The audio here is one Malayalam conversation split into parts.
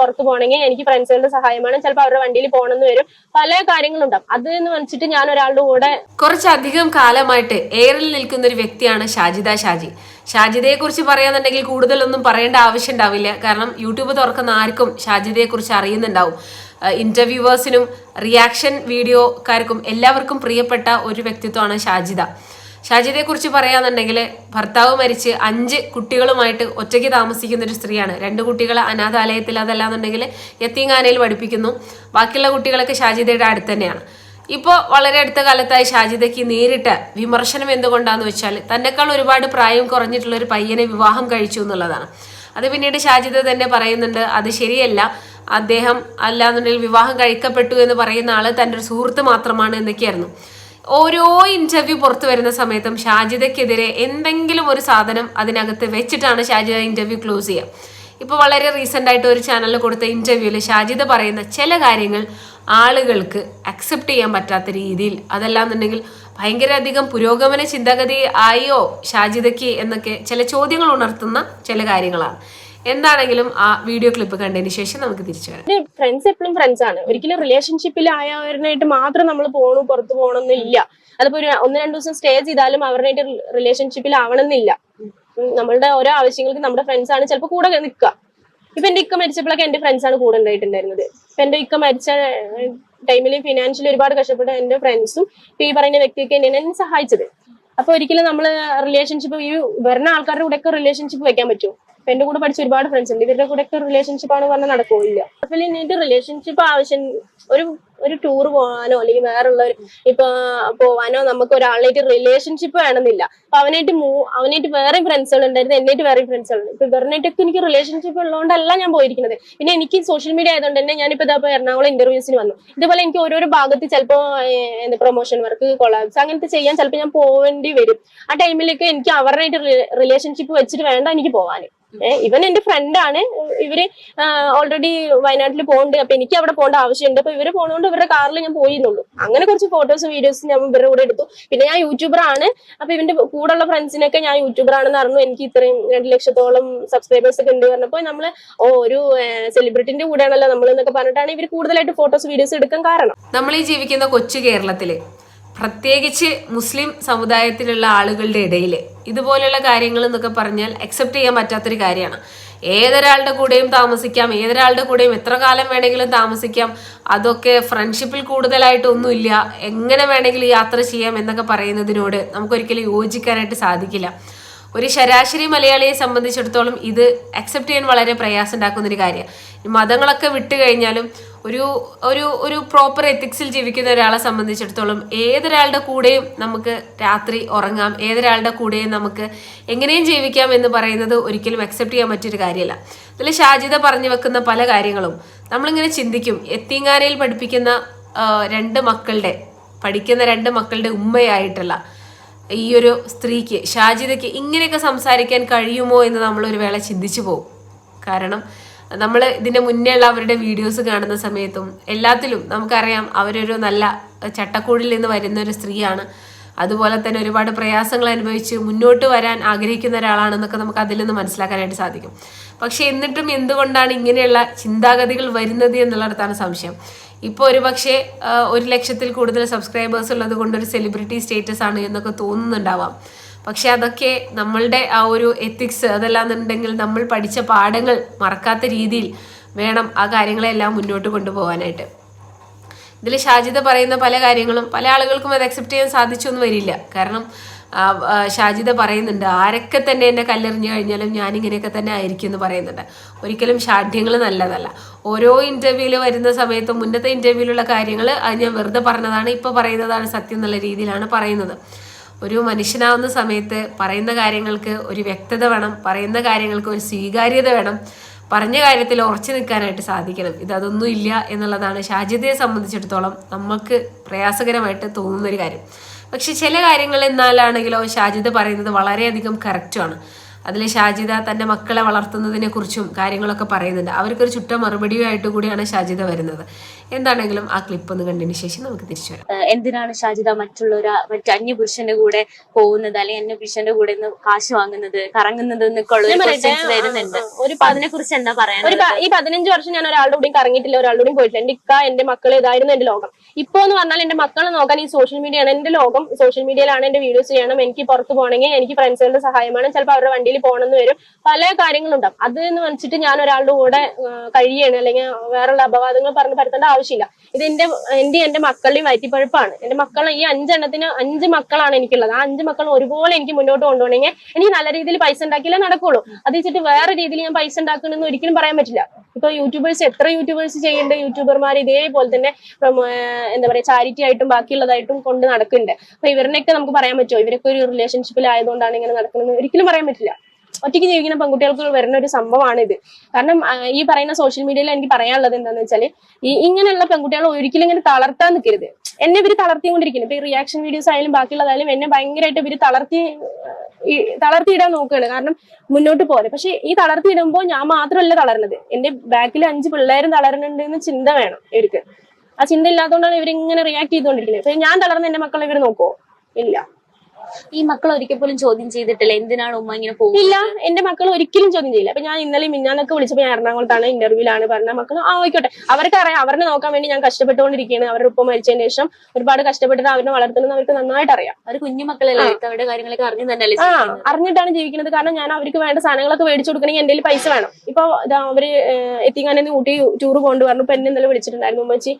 പുറത്ത് പോകണമെങ്കിൽ എനിക്ക് ഫ്രണ്ട്സുകളുടെ സഹായം വേണം. ചിലപ്പോൾ അവരുടെ വണ്ടിയിൽ പോകണമെന്ന് വരും. പല കാര്യങ്ങളുണ്ടാവും. അത് എന്ന് വെച്ചിട്ട് ഞാൻ ഒരാളുടെ കൂടെ കുറച്ചധികം കാലമായിട്ട് എയറിൽ നിൽക്കുന്ന ഒരു വ്യക്തിയാണ് ഷാജിദ ഷാജി. ഷാജിദയെ കുറിച്ച് പറയാന്നുണ്ടെങ്കിൽ കൂടുതലൊന്നും പറയേണ്ട ആവശ്യം ഉണ്ടാവില്ല കാരണം യൂട്യൂബ് തുറക്കുന്ന ആർക്കും ഷാജിദയെ കുറിച്ച് അറിയുന്നുണ്ടാവും ഇന്റർവ്യൂവേഴ്സിനും റിയാക്ഷൻ വീഡിയോക്കാർക്കും എല്ലാവർക്കും പ്രിയപ്പെട്ട ഒരു വ്യക്തിത്വമാണ് ഷാജിദ. ഷാജിദയെ കുറിച്ച് പറയാന്നുണ്ടെങ്കിൽ ഭർത്താവ് മരിച്ച് അഞ്ച് കുട്ടികളുമായിട്ട് ഒറ്റയ്ക്ക് താമസിക്കുന്ന ഒരു സ്ത്രീയാണ്. രണ്ട് കുട്ടികളെ അനാഥാലയത്തിൽ അതല്ലാന്നുണ്ടെങ്കിൽ യത്തീങ്കാനയിൽ പഠിപ്പിക്കുന്നു. ബാക്കിയുള്ള കുട്ടികളൊക്കെ ഷാജിദയുടെ അടുത്ത് തന്നെയാണ്. ഇപ്പോൾ വളരെ അടുത്ത കാലത്തായി ഷാജിദയ്ക്ക് നേരിട്ട വിമർശനം എന്തുകൊണ്ടാന്ന് വെച്ചാൽ തന്നെക്കാൾ ഒരുപാട് പ്രായം കുറഞ്ഞിട്ടുള്ള ഒരു പയ്യനെ വിവാഹം കഴിച്ചു എന്നുള്ളതാണ്. അത് പിന്നീട് ഷാജിദ തന്നെ പറയുന്നുണ്ട് അത് ശരിയല്ല. അദ്ദേഹം അല്ലാന്നുണ്ടെങ്കിൽ വിവാഹം കഴിക്കപ്പെട്ടു എന്ന് പറയുന്ന ആൾ തന്റെ ഒരു സുഹൃത്ത് മാത്രമാണ് എന്നൊക്കെയായിരുന്നു. ഓരോ ഇന്റർവ്യൂ പുറത്തു വരുന്ന സമയത്തും ഷാജിദക്കെതിരെ എന്തെങ്കിലും ഒരു സാധനം അതിനകത്ത് വെച്ചിട്ടാണ് ഷാജിദ ഇന്റർവ്യൂ ക്ലോസ് ചെയ്യുക ഇപ്പോൾ വളരെ റീസെന്റ് ആയിട്ട് ഒരു ചാനലിൽ കൊടുത്ത ഇന്റർവ്യൂവിൽ ഷാജിദ പറയുന്ന ചില കാര്യങ്ങൾ ആളുകൾക്ക് അക്സെപ്റ്റ് ചെയ്യാൻ പറ്റാത്ത രീതിയിൽ. അതല്ലാന്നുണ്ടെങ്കിൽ ഭയങ്കര അധികം പുരോഗമന ചിന്താഗതി ആയോ ഷാജിദയ്ക്ക് എന്നൊക്കെ ചില ചോദ്യങ്ങൾ ഉണർത്തുന്ന ചില കാര്യങ്ങളാണ്. എന്താണെങ്കിലും ആ വീഡിയോ ക്ലിപ്പ് കണ്ടതിന് ശേഷം നമുക്ക് തിരിച്ചു വരാം. ഫ്രണ്ട്സ് എപ്പോഴും ഫ്രണ്ട്സ് ആണ്. ഒരിക്കലും റിലേഷൻഷിപ്പിൽ ആയവരനായിട്ട് മാത്രം നമ്മൾ പോകണു പുറത്തു പോകണമെന്നില്ല അതിപ്പോ ഒരു ഒന്ന് രണ്ട് ദിവസം സ്റ്റേ ചെയ്താലും അവരുമായിട്ട് റിലേഷൻഷിപ്പിൽ ആവണമെന്നില്ല. നമ്മളുടെ ഓരോ ആവശ്യങ്ങൾക്ക് നമ്മുടെ ഫ്രണ്ട്സ് ആണ് ചിലപ്പോൾ കൂടെ നിൽക്കുക. ഇപ്പൊ എന്റെ ഇക്ക മരിച്ചപ്പോഴൊക്കെ എന്റെ ഫ്രണ്ട്സ് ആണ് കൂടെ ഉണ്ടായിട്ടുണ്ടായിരുന്നത്. ഇപ്പൊ എന്റെ ഇക്ക മരിച്ച ടൈമിൽ ഫിനാൻഷ്യലി ഒരുപാട് കഷ്ടപ്പെട്ട എന്റെ ഫ്രണ്ട്സും ഈ പറയുന്ന വ്യക്തിയൊക്കെ എന്നെ എന്നെ സഹായിച്ചത്. അപ്പൊ ഒരിക്കലും നമ്മൾ റിലേഷൻഷിപ്പ് ഈ വരുന്ന ആൾക്കാരുടെ കൂടെ ഒക്കെ റിലേഷൻഷിപ്പ് വെക്കാൻ പറ്റുമോ? ഇപ്പൊ എന്റെ കൂടെ പഠിച്ച ഒരുപാട് ഫ്രണ്ട്സ് ഉണ്ട്. ഇവരുടെ കൂടെ ഒക്കെ റിലേഷൻഷിപ്പ് ആണ് പറഞ്ഞാൽ നടക്കില്ല അപ്പൊ എന്നിട്ട് റിലേഷൻഷിപ്പ് ആവശ്യം ഒരു ഒരു ടൂർ പോകാനോ അല്ലെങ്കിൽ വേറുള്ള ഒരു ഇപ്പൊ പോവാനോ നമുക്ക് ഒരാളായിട്ട് റിലേഷൻഷിപ്പ് വേണമെന്നില്ല. അപ്പൊ അവനായിട്ട് മൂ- അവനായിട്ട് വേറെ ഫ്രണ്ട്സുകൾ ഉണ്ടായിരുന്നു എന്നായിട്ട് വേറെ ഫ്രണ്ട്സുകൾ ഇപ്പൊ ഇവരുടെ എനിക്ക് റിലേഷൻഷിപ്പ് ഉള്ളതുകൊണ്ടല്ല ഞാൻ പോയിരിക്കുന്നത്. പിന്നെ എനിക്ക് സോഷ്യൽ മീഡിയ ആയതുകൊണ്ട് തന്നെ ഞാനിപ്പോ ഇതാ എറണാകുളം ഇന്റർവ്യൂസിന് വന്നു. ഇതുപോലെ എനിക്ക് ഓരോരോ ഭാഗത്ത് ചിലപ്പോ എന്താ പ്രൊമോഷൻ വർക്ക് കൊളാബ്സ് അങ്ങനത്തെ ചെയ്യാൻ ചിലപ്പോൾ ഞാൻ പോവേണ്ടി വരും. ആ ടൈമിലൊക്കെ എനിക്ക് അവരുമായിട്ട് റിലേഷൻഷിപ്പ് വെച്ചിട്ട് വേണ്ട എനിക്ക് പോവാന്. ഇവൻ എന്റെ ഫ്രണ്ടാണ് ഇവർ ഓൾറെഡി വയനാട്ടിൽ പോകുന്നുണ്ട് അപ്പൊ എനിക്ക് അവിടെ പോകേണ്ട ആവശ്യമുണ്ട് അപ്പൊ ഇവർ പോണോണ്ട് ഇവരുടെ കാറിൽ ഞാൻ പോയിന്നുള്ളൂ അങ്ങനെ കുറച്ച് ഫോട്ടോസും വീഡിയോസും ഞാൻ ഇവരുടെ കൂടെ എടുത്തു. പിന്നെ ഞാൻ യൂട്യൂബർ ആണ്. അപ്പൊ ഇവന്റെ കൂടെയുള്ള ഫ്രണ്ട്സിനൊക്കെ ഞാൻ യൂട്യൂബർ ആണെന്ന് അറിഞ്ഞു. എനിക്ക് ഇത്രയും രണ്ട് ലക്ഷത്തോളം സബ്സ്ക്രൈബേഴ്സ് ഒക്കെ ഉണ്ട് പറഞ്ഞപ്പോ നമ്മൾ ഓ ഒരു സെലിബ്രിറ്റിന്റെ കൂടെയാണല്ലോ നമ്മൾ എന്നൊക്കെ പറഞ്ഞിട്ടാണ് ഇവർ കൂടുതലായിട്ട് ഫോട്ടോസ് വീഡിയോസ് എടുക്കാൻ കാരണം. നമ്മൾ ഈ ജീവിക്കുന്ന കൊച്ചു കേരളത്തിൽ പ്രത്യേകിച്ച് മുസ്ലിം സമുദായത്തിലുള്ള ആളുകളുടെ ഇടയിൽ ഇതുപോലെയുള്ള കാര്യങ്ങൾ എന്നൊക്കെ പറഞ്ഞാൽ അക്സെപ്റ്റ് ചെയ്യാൻ പറ്റാത്തൊരു കാര്യമാണ്. ഏതൊരാളുടെ കൂടെയും താമസിക്കാം ഏതൊരാളുടെ കൂടെയും എത്ര കാലം വേണമെങ്കിലും താമസിക്കാം അതൊക്കെ ഫ്രണ്ട്ഷിപ്പിൽ കൂടുതലായിട്ടൊന്നുമില്ല. എങ്ങനെ വേണമെങ്കിലും യാത്ര ചെയ്യാം എന്നൊക്കെ പറയുന്നതിനോട് നമുക്കൊരിക്കലും യോജിക്കാനായിട്ട് സാധിക്കില്ല. ഒരു ശരാശരി മലയാളിയെ സംബന്ധിച്ചിടത്തോളം ഇത് അക്സെപ്റ്റ് ചെയ്യാൻ വളരെ പ്രയാസം ഉണ്ടാക്കുന്ന ഒരു കാര്യമാണ് മതങ്ങളൊക്കെ വിട്ടു കഴിഞ്ഞാലും ഒരു ഒരു ഒരു പ്രോപ്പർ എത്തിക്സിൽ ജീവിക്കുന്ന ഒരാളെ സംബന്ധിച്ചിടത്തോളം ഏതൊരാളുടെ കൂടെയും നമുക്ക് രാത്രി ഉറങ്ങാം ഏതൊരാളുടെ കൂടെയും നമുക്ക് എങ്ങനെയും ജീവിക്കാം എന്ന് പറയുന്നത് ഒരിക്കലും അക്സെപ്റ്റ് ചെയ്യാൻ പറ്റിയൊരു കാര്യമല്ല. അതിൽ ഷാജിത പറഞ്ഞു വെക്കുന്ന പല കാര്യങ്ങളും നമ്മളിങ്ങനെ ചിന്തിക്കും. എത്തിങ്ങാനയിൽ പഠിപ്പിക്കുന്ന രണ്ട് മക്കളുടെ പഠിക്കുന്ന രണ്ട് മക്കളുടെ ഉമ്മയായിട്ടുള്ള ഈ ഒരു സ്ത്രീക്ക് ഷാജിതയ്ക്ക് ഇങ്ങനെയൊക്കെ സംസാരിക്കാൻ കഴിയുമോ എന്ന് നമ്മളൊരു വേള ചിന്തിച്ചു പോകും. കാരണം നമ്മൾ ഇതിന്റെ മുന്നേ ഉള്ള അവരുടെ വീഡിയോസ് കാണുന്ന സമയത്തും എല്ലാത്തിലും നമുക്കറിയാം അവരൊരു നല്ല ചട്ടക്കൂടിൽ നിന്ന് വരുന്ന ഒരു സ്ത്രീയാണ്. അതുപോലെ തന്നെ ഒരുപാട് പ്രയാസങ്ങൾ അനുഭവിച്ച് മുന്നോട്ട് വരാൻ ആഗ്രഹിക്കുന്ന ഒരാളാണെന്നൊക്കെ നമുക്ക് അതിൽ നിന്ന് മനസ്സിലാക്കാനായിട്ട് സാധിക്കും. പക്ഷെ എന്നിട്ടും എന്തുകൊണ്ടാണ് ഇങ്ങനെയുള്ള ചിന്താഗതികൾ വരുന്നത് എന്നുള്ളിടത്താണ് സംശയം. ഇപ്പോൾ ഒരു പക്ഷേ ഒരു ലക്ഷത്തിൽ കൂടുതൽ സബ്സ്ക്രൈബേഴ്സ് ഉള്ളത് കൊണ്ട് ഒരു സെലിബ്രിറ്റി സ്റ്റേറ്റസ് ആണ് എന്നൊക്കെ തോന്നുന്നുണ്ടാവാം. പക്ഷെ അതൊക്കെ നമ്മളുടെ ആ ഒരു എത്തിക്സ് അതെല്ലാം അതല്ലാന്നുണ്ടെങ്കിൽ നമ്മൾ പഠിച്ച പാഠങ്ങൾ മറക്കാത്ത രീതിയിൽ വേണം ആ കാര്യങ്ങളെല്ലാം മുന്നോട്ട് കൊണ്ടുപോകാനായിട്ട്. ഇതിൽ ഷാജിദ പറയുന്ന പല കാര്യങ്ങളും പല ആളുകൾക്കും അത് അക്സെപ്റ്റ് ചെയ്യാൻ സാധിച്ചൊന്നും വരില്ല. കാരണം ഷാജിദ പറയുന്നുണ്ട് ആരൊക്കെ തന്നെ എന്നെ കല്ലെറിഞ്ഞു കഴിഞ്ഞാലും ഞാൻ ഇങ്ങനെയൊക്കെ തന്നെ ആയിരിക്കും എന്ന് പറയുന്നുണ്ട്. ഒരിക്കലും ഷാഠ്യങ്ങൾ നല്ലതല്ല. ഓരോ ഇന്റർവ്യൂവിൽ വരുന്ന സമയത്ത് മുന്നത്തെ ഇന്റർവ്യൂവിലുള്ള കാര്യങ്ങൾ അത് ഞാൻ വെറുതെ പറഞ്ഞതാണ് ഇപ്പോൾ പറയുന്നതാണ് സത്യം എന്നുള്ള രീതിയിലാണ് പറയുന്നത്. ഒരു മനുഷ്യനാവുന്ന സമയത്ത് പറയുന്ന കാര്യങ്ങൾക്ക് ഒരു വ്യക്തത വേണം പറയുന്ന കാര്യങ്ങൾക്ക് ഒരു സ്വീകാര്യത വേണം പറഞ്ഞ കാര്യത്തിൽ ഉറച്ചു നിൽക്കാനായിട്ട് സാധിക്കണം. ഇത് അതൊന്നും ഇല്ല എന്നുള്ളതാണ് ഷാജിദയെ സംബന്ധിച്ചിടത്തോളം നമുക്ക് പ്രയാസകരമായിട്ട് തോന്നുന്ന ഒരു കാര്യം. പക്ഷെ ചില കാര്യങ്ങൾ എന്നാലാണെങ്കിലോ ഷാജിദ് പറയുന്നത് വളരെയധികം കറക്റ്റുമാണ് അതിൽ ഷാജിദ തന്റെ മക്കളെ വളർത്തുന്നതിനെ കുറിച്ചും കാര്യങ്ങളൊക്കെ പറയുന്നുണ്ട്. അവർക്കൊരു ചുട്ട മറുപടിയുമായിട്ട് കൂടിയാണ് ഷാജിദ വരുന്നത്. എന്താണെങ്കിലും ആ ക്ലിപ്പ് ഒന്ന് കണ്ടതിന് ശേഷം നമുക്ക് തിരിച്ചു വരാം. എന്തിനാണ് ഷാജിദ മറ്റുള്ളൊരു അന്യ പുരുഷന്റെ കൂടെ പോകുന്നത്? അല്ലെങ്കിൽ അന്യപുരുഷന്റെ കൂടെ നിന്ന് കാശ് വാങ്ങുന്നത് കറങ്ങുന്നത് വരുന്നുണ്ട്. ഒരു അതിനെ കുറിച്ച് എന്താ പറയാ ഈ പതിനഞ്ച് വർഷം ഞാൻ ഒരാളുടെ കൂടെയും കറങ്ങിയിട്ടില്ല ഒരാളുടെ കൂടെയും പോയിട്ടില്ല. എന്റെ ഇക്ക എന്റെ മക്കൾ ഇതായിരുന്നു എന്റെ ലോകം. ഇപ്പൊ എന്ന് പറഞ്ഞാൽ എന്റെ മക്കളെ നോക്കാൻ ഈ സോഷ്യൽ മീഡിയ ആണ് എന്റെ ലോകം. സോഷ്യൽ മീഡിയയിലാണ് എന്റെ വീഡിയോസ് ചെയ്യണം. എനിക്ക് പുറത്ത് പോകണമെങ്കിൽ എനിക്ക് ഫ്രണ്ട്സുകളുടെ സഹായമാണ്. ചിലപ്പോൾ അവരുടെ വണ്ടിയിൽ പോകണമെന്ന് വരും. പല കാര്യങ്ങളുണ്ടാവും. അത് എന്ന് വെച്ചിട്ട് ഞാൻ ഒരാളുടെ കൂടെ കഴിയാണ് അല്ലെങ്കിൽ വേറെയുള്ള അപവാദങ്ങൾ പറഞ്ഞ് പരത്തേണ്ട ആവശ്യമില്ല. ഇത് എന്റെ എന്റെ എന്റെ മക്കളുടെയും വയറ്റിപ്പഴുപ്പാണ്. എന്റെ മക്കൾ ഈ അഞ്ചെണ്ണത്തിന് അഞ്ച് മക്കളാണ് എനിക്കുള്ളത്. ആ അഞ്ച് മക്കൾ ഒരുപോലെ എനിക്ക് മുന്നോട്ട് കൊണ്ടുപോകണമെങ്കിൽ എനിക്ക് നല്ല രീതിയിൽ പൈസ ഉണ്ടാക്കിയാലേ നടക്കുള്ളൂ. അത് വെച്ചിട്ട് വേറെ രീതിയിൽ ഞാൻ പൈസ ഉണ്ടാക്കണമെന്ന് ഒരിക്കലും പറയാൻ പറ്റില്ല. ഇപ്പൊ യൂട്യൂബേഴ്സ് എത്ര യൂട്യൂബേഴ്സ് ചെയ്യേണ്ട യൂട്യൂബർമാർ ഇതേപോലെ തന്നെ എന്താ പറയാ ചാരിറ്റി ആയിട്ടും ബാക്കിയുള്ളതായിട്ടും കൊണ്ട് നടക്കുന്നുണ്ട്. അപ്പൊ ഇവരിനൊക്കെ നമുക്ക് പറയാൻ പറ്റുമോ? ഇവരൊക്കെ ഒരു റിലേഷൻഷിപ്പിൽ ആയതുകൊണ്ടാണ് ഇങ്ങനെ നടക്കുന്നത് ഒരിക്കലും പറയാൻ പറ്റില്ല. ഒറ്റയ്ക്ക് ജീവിക്കുന്ന പെൺകുട്ടികൾക്ക് വരുന്ന ഒരു സംഭവമാണ് ഇത് കാരണം ഈ പറയുന്ന സോഷ്യൽ മീഡിയയിൽ എനിക്ക് പറയാനുള്ളത് എന്താന്ന് വെച്ചാൽ ഈ ഇങ്ങനെയുള്ള പെൺകുട്ടികളെ ഒരിക്കലും ഇങ്ങനെ തളർത്താൻ നിൽക്കരുത്. എന്നെ ഇവർ തളർത്തിക്കൊണ്ടിരിക്കുന്നു. ഇപ്പൊ റിയാക്ഷൻ വീഡിയോസ് ആയാലും ബാക്കിയുള്ളതായാലും എന്നെ ഭയങ്കരമായിട്ട് ഇവർ തളർത്തി തളർത്തിയിടാൻ നോക്കുകയാണ്. കാരണം മുന്നോട്ട് പോലെ പക്ഷെ ഈ തളർത്തിയിടുമ്പോൾ ഞാൻ മാത്രമല്ല തളർന്നത് എന്റെ ബാക്കിൽ അഞ്ച് പിള്ളേരും തളരുന്നുണ്ട് എന്ന് ചിന്ത വേണം ഇവർക്ക്. ആ ചിന്ത ഇല്ലാത്തതുകൊണ്ടാണ് ഇവരിങ്ങനെ റിയാക്ട് ചെയ്തുകൊണ്ടിരിക്കുന്നത്. ഞാൻ തളർന്ന് എന്റെ മക്കളെ ഇവർ നോക്കുവോ? ഇല്ല. ഈ മക്കൾ ഒരിക്കൽ പോലും ചോദ്യം ചെയ്തിട്ടില്ല. എന്തിനാണ് ഉമ്മ ഇങ്ങനെ പോകുന്നത്? ഇല്ല എന്റെ മക്കൾ ഒരിക്കലും ചോദ്യം ചെയ്യില്ല. അപ്പൊ ഞാൻ ഇന്നലെ മിന്നാന്നൊക്കെ വിളിച്ചപ്പോ ഞാൻ എറണാകുളത്താണ് ഇന്റർവ്യൂലാണ് പറഞ്ഞ മക്കൾ ആ ആയിക്കോട്ടെ. അവർക്ക് അറിയാം അവരെ നോക്കാൻ വേണ്ടി ഞാൻ കഷ്ടപ്പെട്ടുകൊണ്ടിരിക്കുകയാണ്. അവരുടെ ഉപ്പ മരിച്ചതിന് ശേഷം ഒരുപാട് കഷ്ടപ്പെട്ടിട്ട് അവരെ വളർത്തുന്നത് അവർക്ക് നന്നായിട്ട് അറിയാം അവർ കുഞ്ഞു മക്കളല്ലേ? അവരുടെ കാര്യങ്ങളൊക്കെ അറിഞ്ഞു തന്നെ ആ? അറിഞ്ഞിട്ടാണ് ജീവിക്കുന്നത്. കാരണം ഞാൻ അവർക്ക് വേണ്ട സാധനങ്ങളൊക്കെ മേടിച്ചു കൊടുക്കണമെങ്കിൽ എന്റെ പൈസ വേണം. ഇപ്പൊ അവർ എത്തിക്കാനെ ഊട്ടി ടൂർ കൊണ്ടു പറഞ്ഞു. ഇപ്പൊ എന്നെ ഇന്നലെ വിളിച്ചിട്ടുണ്ടായിരുന്നു ഉമ്മച്ചി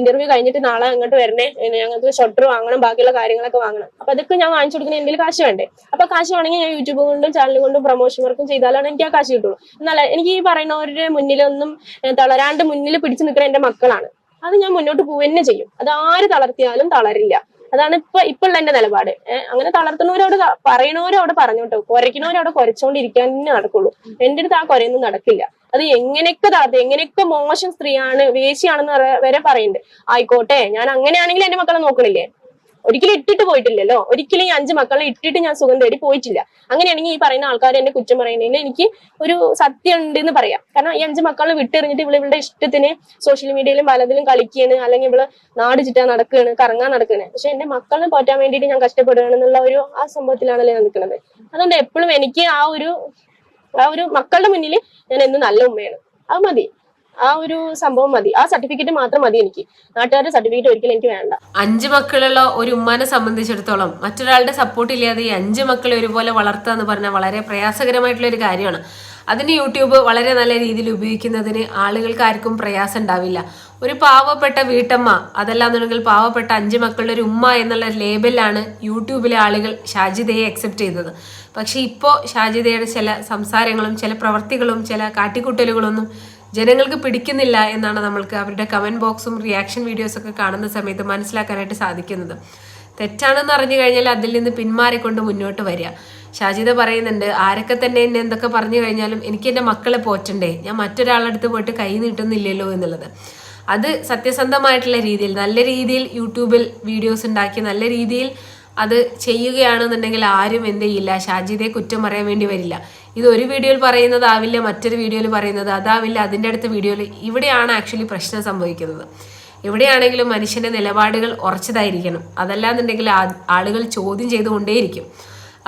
ഇന്റർവ്യൂ കഴിഞ്ഞിട്ട് നാളെ അങ്ങോട്ട് വരണേ. ഞങ്ങൾക്ക് ഷട്ടർ വാങ്ങണം ബാക്കിയുള്ള കാര്യങ്ങളൊക്കെ വാങ്ങണം. അപ്പൊ അതൊക്കെ ഞാൻ വാങ്ങിച്ചു കൊടുക്കുന്ന എന്റെ കാശ് വേണ്ടേ? അപ്പൊ കാശ് വേണമെങ്കിൽ ഞാൻ യൂട്യൂബ് കൊണ്ടും ചാനൽ കൊണ്ടും പ്രൊമോഷൻ വർക്കും ചെയ്താലാണ് എനിക്ക് ആ കാശ് കിട്ടുള്ളൂ. എന്നല്ല എനിക്ക് ഈ പറയുന്നവരുടെ മുന്നിലൊന്നും തളരാണ്ട് മുന്നിൽ പിടിച്ചു നിൽക്കുന്ന എന്റെ മക്കളാണ്. അത് ഞാൻ മുന്നോട്ട് പോവുക ചെയ്യും. അത് ആര് തളർത്തിയാലും തളരില്ല. അതാണ് ഇപ്പൊ ഇപ്പൊ ഉള്ള എന്റെ നിലപാട് അങ്ങനെ തളർത്തുന്നവരോട് പറയണവരോട് പറഞ്ഞോട്ടോ കുരയ്ക്കുന്നവരോട് കുരച്ചോണ്ടിരിക്കാൻ തന്നെ നടക്കുള്ളൂ. എന്റെ അടുത്ത് ആ കുരയൊന്നും നടക്കില്ല. അത് എങ്ങനെയൊക്കെ തളർത്തി എങ്ങനെയൊക്കെ മോശം സ്ത്രീയാണ് വേശിയാണെന്ന് വരെ പറയുന്നുണ്ട് ആയിക്കോട്ടെ ഞാൻ അങ്ങനെയാണെങ്കിൽ എന്റെ മക്കളെ നോക്കണില്ലേ? ഒരിക്കലും ഇട്ടിട്ട് പോയിട്ടില്ലല്ലോ. ഒരിക്കലും ഈ അഞ്ച് മക്കളെ ഇട്ടിട്ട് ഞാൻ സുഖം തേടി പോയിട്ടില്ല. അങ്ങനെയാണെങ്കിൽ ഈ പറയുന്ന ആൾക്കാർ എന്നെ കുറ്റം പറയുന്നതിൽ എനിക്ക് ഒരു സത്യം ഉണ്ട് എന്ന് പറയാം. കാരണം ഈ അഞ്ച് മക്കളെ വിട്ടെറിഞ്ഞിട്ട് ഇവൾ ഇവളുടെ ഇഷ്ടത്തിന് സോഷ്യൽ മീഡിയയിലും പലതിലും കളിക്കുകയാണ് അല്ലെങ്കിൽ ഇവൾ നാട് ചുറ്റാൻ നടക്കുകയാണ് കറങ്ങാൻ നടക്കുകയാണ് പക്ഷെ എന്റെ മക്കളെ പോറ്റാൻ വേണ്ടിയിട്ട് ഞാൻ കഷ്ടപ്പെടുകയാണ് എന്നുള്ള ഒരു ആ സംഭവത്തിലാണല്ലോ ഞാൻ നിൽക്കുന്നത്. അതുകൊണ്ട് എപ്പോഴും എനിക്ക് ആ ഒരു ആ ഒരു മക്കളുടെ മുന്നിൽ ഞാൻ എന്ന് നല്ല ഉമ്മയാണ്. അത് മതി. ആ ഒരു സംഭവം മതി. ആ സർട്ടിഫിക്കറ്റ് മാത്രം മതി എനിക്ക്. നാട്ടുകാരുടെ സർട്ടിഫിക്കറ്റ് ഒരിക്കലും എനിക്ക് വേണ്ട. അഞ്ച് മക്കളുള്ള ഒരു ഉമ്മനെ സംബന്ധിച്ചിടത്തോളം മറ്റൊരാളുടെ സപ്പോർട്ട് ഇല്ലാതെ ഈ അഞ്ച് മക്കളെ ഒരുപോലെ വളർത്തുക എന്ന് പറഞ്ഞാൽ വളരെ പ്രയാസകരമായിട്ടുള്ള ഒരു കാര്യമാണ്. അതിന് യൂട്യൂബ് വളരെ നല്ല രീതിയിൽ ഉപയോഗിക്കുന്നതിന് ആളുകൾക്ക് ആർക്കും പ്രയാസം ഉണ്ടാവില്ല. ഒരു പാവപ്പെട്ട വീട്ടമ്മ അതല്ലാന്നുണ്ടെങ്കിൽ പാവപ്പെട്ട അഞ്ച് മക്കളുടെ ഒരു ഉമ്മ എന്നുള്ള ലേബലാണ് യൂട്യൂബിലെ ആളുകൾ ഷാജിദയെ അക്സെപ്റ്റ് ചെയ്തത്. പക്ഷേ ഇപ്പോൾ ഷാജിദയുടെ ചില സംസാരങ്ങളും ചില പ്രവർത്തികളും ചില കാട്ടിക്കൂട്ടലുകളൊന്നും ജനങ്ങൾക്ക് പിടിക്കുന്നില്ല എന്നാണ് നമ്മൾക്ക് അവരുടെ കമന്റ് ബോക്സും റിയാക്ഷൻ വീഡിയോസൊക്കെ കാണുന്ന സമയത്ത് മനസ്സിലാക്കാനായിട്ട് സാധിക്കുന്നത്. തെറ്റാണെന്ന് അറിഞ്ഞു കഴിഞ്ഞാൽ അതിൽ നിന്ന് പിന്മാറിക്കൊണ്ട് മുന്നോട്ട് വരിക. ഷാജിത പറയുന്നുണ്ട് ആരൊക്കെ തന്നെ എന്നെ എന്തൊക്കെ പറഞ്ഞു കഴിഞ്ഞാലും എനിക്ക് എന്റെ മക്കളെ പോറ്റണ്ടേ? ഞാൻ മറ്റൊരാളുടെ അടുത്ത് പോയിട്ട് കൈ നീട്ടുന്നില്ലല്ലോ എന്നുള്ളത്. അത് സത്യസന്ധമായിട്ടുള്ള രീതിയിൽ നല്ല രീതിയിൽ യൂട്യൂബിൽ വീഡിയോസ് ഉണ്ടാക്കി നല്ല രീതിയിൽ അത് ചെയ്യുകയാണെന്നുണ്ടെങ്കിൽ ആരും എന്ത് ചെയ്യില്ല. ഷാജിദയെ കുറ്റം പറയാൻ വേണ്ടി വരില്ല. ഇത് ഒരു വീഡിയോയിൽ പറയുന്നതാവില്ല മറ്റൊരു വീഡിയോയിൽ പറയുന്നത് അതാവില്ല. അതിന്റെ അടുത്ത വീഡിയോയിൽ ഇവിടെയാണ് ആക്ച്വലി പ്രശ്നം സംഭവിക്കുന്നത്. എവിടെയാണെങ്കിലും മനുഷ്യന്റെ നിലപാടുകൾ ഉറച്ചതായിരിക്കണം. അതല്ലാന്നുണ്ടെങ്കിൽ ആളുകൾ ചോദ്യം ചെയ്തുകൊണ്ടേയിരിക്കും.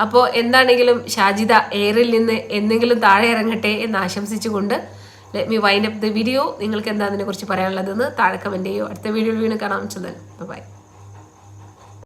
അപ്പോൾ എന്താണെങ്കിലും ഷാജിദ എയറിൽ നിന്ന് എന്തെങ്കിലും താഴെ ഇറങ്ങട്ടെ എന്ന് ആശംസിച്ചുകൊണ്ട് let me wind up the video നിങ്ങൾക്ക് എന്താ അതിനെക്കുറിച്ച് പറയാനുള്ളതെന്ന് താഴെ കമന്റ് ചെയ്യോ. അടുത്ത വീഡിയോയിൽ വീണ് കാണാം. ചന്ദൻ ബൈ